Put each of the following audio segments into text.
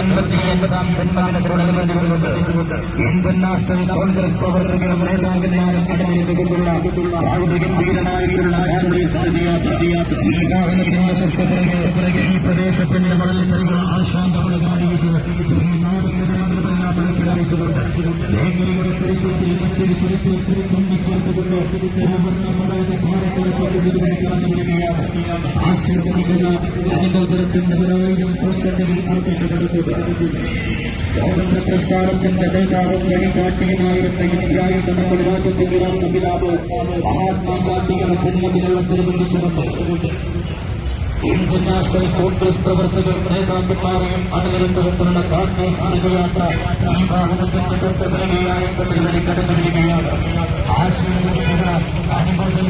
എൺപത്തിയഞ്ചാം ജന്മദിനത്തോടനുബന്ധിച്ചുകൊണ്ട് Indian National Congress പ്രവർത്തകരും നേതാക്കന്മാരും അടങ്ങിയിട്ടുകൊണ്ടുള്ള ഗംഭീരമായിട്ടുള്ള ഗാന്ധി സ്മൃതിയാത്ര ഈ വാഹനത്തിന്റെ പ്രദേശത്തിന്റെ വളർത്തലുകൾ ആശാന്തമുള്ളതായിട്ട് ഈ നാടിന്റെ അറിയിച്ചുകൊണ്ട് വേങ്ങരയുടെ ചരിത്രത്തിൽ മറ്റൊരു ചരിത്രത്തിൽ തുന്നിച്ചേർത്തുകൊണ്ട് പൂർണമായ ഭാരതത്തിലേക്ക് കടന്നു വരികയാണ് ആശീർവദിക്കുന്ന അണികൾ തീർക്കുന്നവരായും പൂച്ചെണ്ടയിൽ അർപ്പിച്ചു കൊടുക്കുക സ്വാതന്ത്ര്യ പ്രസ്ഥാനത്തിന്റെ നേതാവും വഴികാട്ടിയുമായിരുന്ന ഇന്ത്യയുടെ നമ്മുടെ രാജ്യത്തിന്റെ രാഷ്ട്രപിതാവ് മഹാത്മാഗാന്ധിയുടെ ജന്മദിനത്തോടനുബന്ധിച്ചുകൊണ്ട് ഇന്ത്യൻ നാഷണൽ കോൺഗ്രസ് പ്രവർത്തകർ നേതാക്കന്മാരെ അണിനിരത്തുകൊണ്ടുള്ള ഗാന്ധി സ്മൃതിയാത്ര ഈ വാഹനത്തിന്റെ തൊട്ടുപിറകെയായ കടലുകളിൽ കടന്നു വരികയാണ് അണികൾ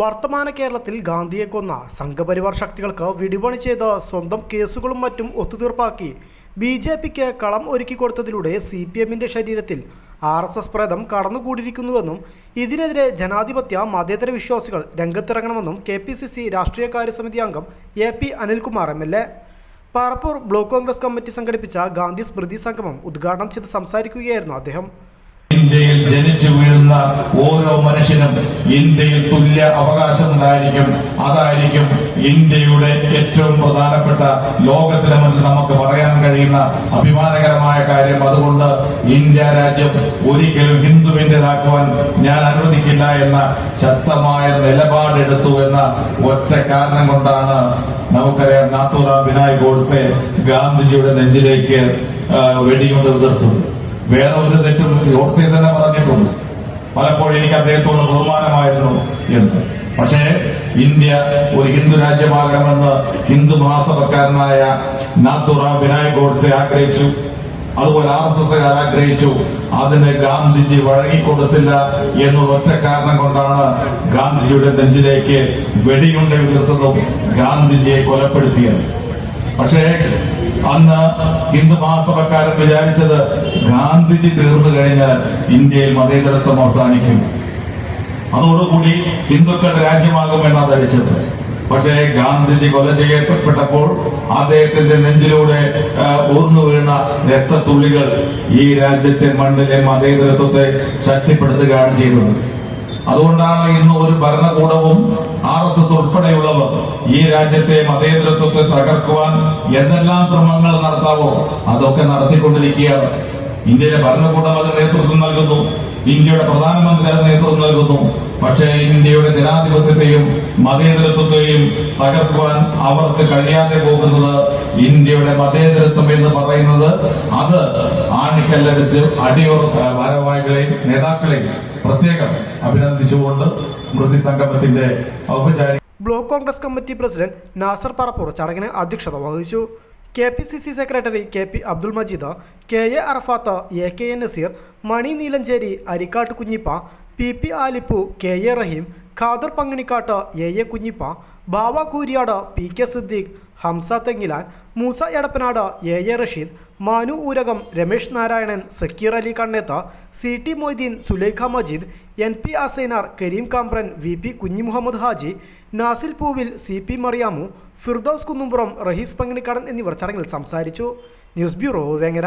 വർത്തമാന കേരളത്തിൽ ഗാന്ധിയെ കൊന്ന സംഘപരിവാർ ശക്തികൾക്ക് വിടിപണി ചെയ്ത് സ്വന്തം കേസുകളും മറ്റും ഒത്തുതീർപ്പാക്കി. ബി ജെ പിക്ക് കളം ഒരുക്കി കൊടുത്തതിലൂടെ സി പി എമ്മിന്റെ ശരീരത്തിൽ ആർ എസ് എസ് പ്രേതം കടന്നുകൂടിയിരിക്കുന്നുവെന്നും ഇതിനെതിരെ ജനാധിപത്യ മതേതര വിശ്വാസികൾ രംഗത്തിറങ്ങണമെന്നും കെ പി സി സി രാഷ്ട്രീയകാര്യ സമിതി അംഗം A P Anilkumar M L A. Parappur block congress committee സംഘടിപ്പിച്ച ഗാന്ധി സ്മൃതി സംഗമം ഉദ്ഘാടനം ചെയ്ത് സംസാരിക്കുകയായിരുന്നു അദ്ദേഹം. ഇന്ത്യയിൽ ജനിച്ചു വീഴുന്ന ഓരോ മനുഷ്യനും ഇന്ത്യയിൽ തുല്യ അവകാശമുണ്ടായിരിക്കും അതായിരിക്കും ഇന്ത്യയുടെ ഏറ്റവും പ്രധാനപ്പെട്ട ലോകത്തിന് മുന്നിൽ നമുക്ക് പറയാൻ കഴിയുന്ന അഭിമാനകരമായ കാര്യം. അതുകൊണ്ട് ഇന്ത്യ രാജ്യം ഒരിക്കലും ഹിന്ദുവിന്റേതാക്കുവാൻ ഞാൻ അനുവദിക്കില്ല എന്ന ശക്തമായ നിലപാടെടുത്തു എന്ന ഒറ്റ കാരണം കൊണ്ടാണ് നമുക്കറിയാം നാത്തൂറാം വിനായക് ഗോഡ്സെ ഗാന്ധിജിയുടെ നെഞ്ചിലേക്ക് വെടികൊണ്ട് ഉതിർത്തത് വേറെ ഒരു തെറ്റും ഗോഡ്സെ തന്നെ പറഞ്ഞിട്ടുണ്ട് പലപ്പോഴും എനിക്ക് അദ്ദേഹത്തോട് ബഹുമാനമായിരുന്നു എന്ന്. പക്ഷേ ഇന്ത്യ ഒരു ഹിന്ദു രാജ്യമാകണമെന്ന് ഹിന്ദു മഹാസഭക്കാരനായ നാത്തുറാം വിനായക് ഗോഡ്സെ ആഗ്രഹിച്ചു. അതുപോലെ ആർ എസ് എസ് ആഗ്രഹിച്ചു. അതിന് ഗാന്ധിജി വഴങ്ങിക്കൊടുത്തില്ല എന്നുള്ള ഒറ്റ കാരണം കൊണ്ടാണ് ഗാന്ധിജിയുടെ നെഞ്ചിലേക്ക് വെടിയുണ്ട ഉയർത്തതും ഗാന്ധിജിയെ കൊലപ്പെടുത്തിയത്. പക്ഷേ അന്ന് ഹിന്ദു മഹാസഭക്കാരൻ വിചാരിച്ചത് ഗാന്ധിജി തീർന്നു കഴിഞ്ഞാൽ ഇന്ത്യയിൽ മതേതരത്വം അവസാനിക്കും. അതോടുകൂടി ഹിന്ദുക്കളുടെ രാജ്യമാകുമെന്നാണ് ധരിച്ചത്. പക്ഷേ ഗാന്ധിജി കൊല ചെയ്യപ്പെട്ടപ്പോൾ അദ്ദേഹത്തിന്റെ നെഞ്ചിലൂടെ ഊർന്നു വീണ രക്തത്തുള്ളികൾ ഈ രാജ്യത്തെ മണ്ണിലെ മതേതരത്വത്തെ ശക്തിപ്പെടുത്തുകയാണ് ചെയ്തത്. അതുകൊണ്ടാണ് ഇന്ന് ഒരു ഭരണകൂടവും ആർ എസ് എസ് ഉൾപ്പെടെയുള്ളവർ ഈ രാജ്യത്തെ മതേതരത്വത്തെ തകർക്കുവാൻ എന്തെല്ലാം ശ്രമങ്ങൾ നടത്താവോ അതൊക്കെ നടത്തിക്കൊണ്ടിരിക്കുകയാണ്. ഇന്ത്യയിലെ ഭരണകൂടം അതിന് നേതൃത്വം നൽകുന്നു. ഇന്ത്യയുടെ പ്രധാനമന്ത്രി അതിന് നേതൃത്വം നൽകുന്നു. പക്ഷേ ഇന്ത്യയുടെ ജനാധിപത്യത്തെയും മതേതരത്വത്തെയും തകർക്കുവാൻ അവർക്ക് കഴിയാതെ പോകുന്നത് ഇന്ത്യയുടെ മതേതരത്വം എന്ന് പറയുന്നത് അത് ആണിക്കല്ലടിച്ച് അടിയോ ഭാരവാഹികളെയും നേതാക്കളെയും പ്രത്യേകം അഭിനന്ദിച്ചുകൊണ്ട് സ്മൃതി സംഗമത്തിന്റെ ഔപചാരിക block congress committee president Nasar Parappur ചടങ്ങിന് അധ്യക്ഷത വഹിച്ചു. K P C C secretary K P Abdul Majeed K A Arafath A K N Naseer Mani Neelancheri Arikkatt Kunhippa P P Alippu K A Raheem Khader Panginikkatt A A Kunhippa Bava Kooriyad P K Siddique Hamsa Thengilan Moosa Edappanad A A Rasheed Manu Oorakam Ramesh Narayanan Sakkir Ali Kannetha C T Moideen Sulaikha Majeed N P Asainar Kareem Kambran V P Kunhi Muhammad Haji Nasil Poovil C P Mariyamu Firdous Kunnumpuram Raheez Panginikkadan എന്നിവർ ചടങ്ങിൽ സംസാരിച്ചു. News bureau Vengara.